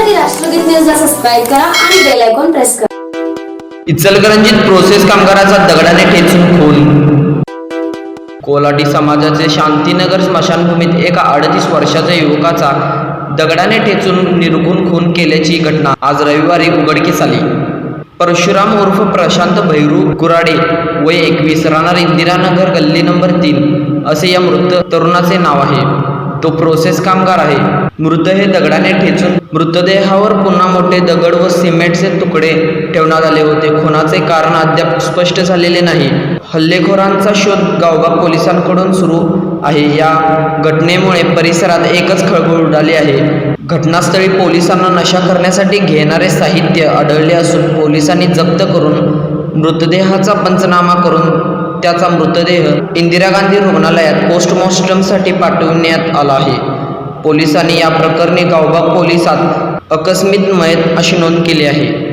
अपडेटसाठी राष्ट्रगीत न्यूजला सबस्क्राईब करा आणि बेल आयकॉन प्रेस करा. इचलकरंजीत प्रोसेस कामगाराचा दगडाने ठेचून खून. कोलाटी समाजाचे शांतीनगर स्मशानभूमीत एका अडतीस वर्षाच्या युवकाचा दगडाने ठेचून निर्गुण खून केल्याची घटना आज रविवारी उघडकीस आली. परशुराम उर्फ प्रशांत भैरू कुराडे वय एकवीस राहणार इंदिरानगर गल्ली नंबर तीन असे या मृत तरुणाचे नाव आहे. तो प्रोसेस कामगार आहे. मृत हे दगडाने ठेचून मृतदेहावर पुन्हा मोठे दगड व सिमेंटचे तुकडे ठेवण्यात आले होते. खुनाचे कारण अद्याप स्पष्ट झालेले नाही. हल्लेखोरांचा शोध गावगाव पोलिसांकडून सुरू आहे. या घटनेमुळे परिसरात एकच खळबळ उडाली आहे. घटनास्थळी पोलिसांना नशा करण्यासाठी घेणारे साहित्य आढळले असून पोलिसांनी जप्त करून मृतदेहाचा पंचनामा करून त्याचा मृतदेह इंदिरा गांधी रुग्णालयात पोस्टमॉर्टमसाठी पाठवण्यात आला आहे. पोलिसांनी या प्रकरणी गावबाग पोलिसात अकस्मित मयत अशी नोंद केली आहे.